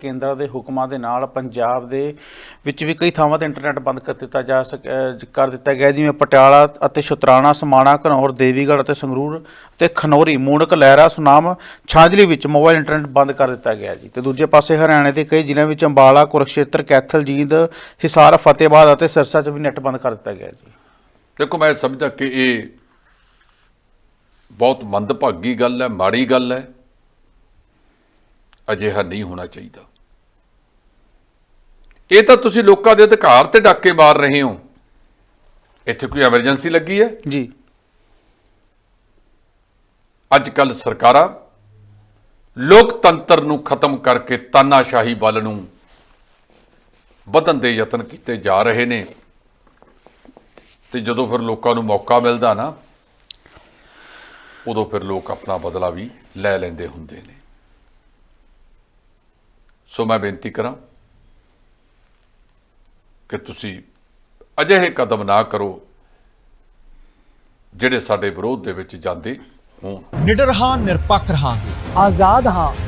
ਕੇਂਦਰ ਦੇ ਹੁਕਮਾਂ ਦੇ ਨਾਲ ਪੰਜਾਬ ਦੇ ਵਿੱਚ ਵੀ ਕਈ ਥਾਵਾਂ ਤੇ ਇੰਟਰਨੈਟ ਬੰਦ ਕਰ ਦਿੱਤਾ ਜਾ ਸਕ ਕਰ ਦਿੱਤਾ ਗਿਆ, ਜਿਵੇਂ ਪਟਿਆਲਾ ਅਤੇ ਸ਼ਤਰਾਣਾ, ਸਮਾਣਾ, ਘਨੌਰ, ਦੇਵੀਗੜ੍ਹ ਅਤੇ ਸੰਗਰੂਰ ਤੇ ਖਨੌਰੀ ਮੂਣਕ ਲਹਿਰਾ, ਸੁਨਾਮ, ਛਾਂਜਲੀ ਵਿੱਚ ਮੋਬਾਈਲ ਇੰਟਰਨੈਟ ਬੰਦ ਕਰ ਦਿੱਤਾ ਗਿਆ ਜੀ। ਤੇ ਦੂਜੇ ਪਾਸੇ ਹਰਿਆਣੇ ਦੇ ਕਈ ਜ਼ਿਲ੍ਹਿਆਂ ਵਿੱਚ ਅੰਬਾਲਾ, ਕੁਰਕਸ਼ੇਤਰ, ਕੈਥਲ, ਜੀਂਦ, ਹਿਸਾਰ, ਫਤਿਹਬਾਦ ਅਤੇ ਸਿਰਸਾ 'ਚ ਵੀ ਨੈਟ ਬੰਦ ਕਰ ਦਿੱਤਾ ਗਿਆ ਜੀ। ਦੇਖੋ, ਮੈਂ ਸਮਝਦਾ ਕਿ ਇਹ ਬਹੁਤ ਮੰਦਭਾਗੀ ਗੱਲ ਹੈ, ਮਾੜੀ ਗੱਲ ਹੈ। ਅਜਿਹਾ ਨਹੀਂ ਹੋਣਾ ਚਾਹੀਦਾ। ਇਹ ਤਾਂ ਤੁਸੀਂ ਲੋਕਾਂ ਦੇ ਅਧਿਕਾਰ ਤੇ ਡਾਕੇ ਮਾਰ ਰਹੇ ਹੋ। ਇੱਥੇ ਕੋਈ ਐਮਰਜੈਂਸੀ ਲੱਗੀ ਹੈ? ਜੀ। ਅੱਜ ਕੱਲ ਸਰਕਾਰਾਂ ਲੋਕਤੰਤਰ ਨੂੰ ਖਤਮ ਕਰਕੇ ਤਾਨਾਸ਼ਾਹੀ ਵੱਲ ਨੂੰ ਵਧਣ ਦੇ ਯਤਨ ਕੀਤੇ ਜਾ ਰਹੇ ਨੇ। ਤੇ ਜਦੋਂ ਫਿਰ ਲੋਕਾਂ ਨੂੰ ਮੌਕਾ ਮਿਲਦਾ ਨਾ ਉਦੋਂ ਫਿਰ ਲੋਕ ਆਪਣਾ ਬਦਲਾ ਵੀ ਲੈ ਲੈਂਦੇ ਹੁੰਦੇ ਨੇ। ਸੋ ਮੈਂ ਬੇਨਤੀ ਕਰਾਂ ਕਿ ਤੁਸੀਂ ਅਜਿਹੇ ਕਦਮ ਨਾ ਕਰੋ ਜਿਹੜੇ ਸਾਡੇ ਵਿਰੋਧ ਦੇ ਵਿੱਚ ਜਾਂਦੇ ਹੋਣ। ਨਿਡਰ ਹਾਂ ਨਿਰਪੱਖ ਰਹਾਂਗੇ। ਆਜ਼ਾਦ ਹਾਂ।